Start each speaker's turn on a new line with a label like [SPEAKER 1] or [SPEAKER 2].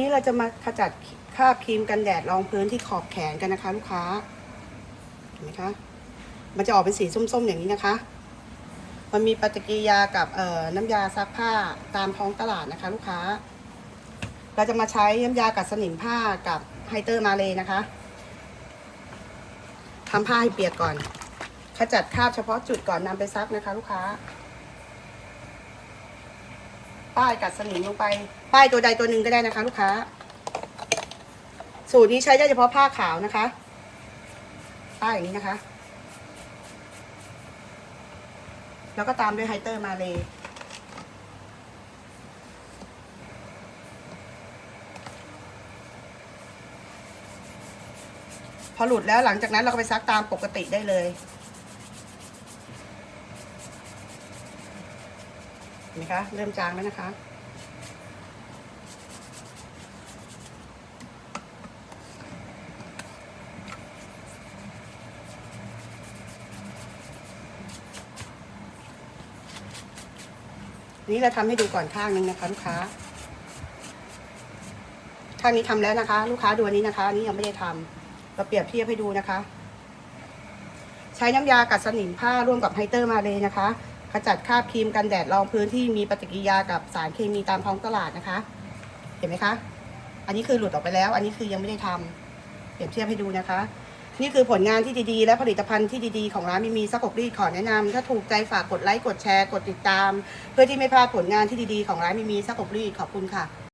[SPEAKER 1] นี้เราจะมาขจัดคราบครีมกันแดดรองพื้นที่ขอบแขนกันนะคะ ลูกค้า เห็นไหมคะ มันจะออกเป็นสีส้มๆอย่างนี้นะคะ มันมีปฏิกิริยากับเอ่อน้ำยาซักผ้าตามท้องตลาดนะคะ ลูกค้า เราจะมาใช้น้ำยากัดสนิมผ้ากับไฮเตอร์มาเลยนะคะทำผ้าให้เปียกก่อน ขจัดคราบเฉพาะจุดก่อนนำไปซักนะคะ ลูกค้า ป้ายกัดสนิมลงไป ป้ายตัวใดตัวหนึ่งก็ได้นะคะ ลูกค้า สูตรนี้ใช้ได้เฉพาะผ้าขาวนะคะ ป้ายอย่างนี้นะคะ แล้วก็ตามด้วยไฮเตอร์มาเลยพอหลุดแล้วหลังจากนั้นเราก็ไปซักตามปกติได้เลย เห็นไหมคะเริ่มจางแล้วนะคะ นี่เราทำให้ดูก่อนข้างนึงนะคะ ลูกค้าข้างนี้ทำแล้วนะคะ ลูกค้าดูอันนี้นะคะอันนี้ยังไม่ได้ทำเราเปรียบเทียบให้ดูนะคะ ใช้น้ำยากัดสนิมผ้าร่วมกับไฮเตอร์มาเลยนะคะ ขจัดคราบครีมกันแดดรองพื้นที่มีปฏิกิริยากับสารเคมีตามท้องตลาดนะคะ เห็นไหมคะ อันนี้คือหลุดออกไปแล้ว อันนี้คือยังไม่ได้ทำเปรียบเทียบให้ดูนะคะ นี่คือผลงานที่ดีๆ และผลิตภัณฑ์ที่ดีๆ ของร้านมีมีซักอบรีดขอแนะนำถ้าถูกใจฝากกดไลค์กดแชร์กดติดตาม เพื่อที่ไม่พลาดผลงานที่ดีๆของร้านมีมีซักอบรีดขอบคุณค่ะ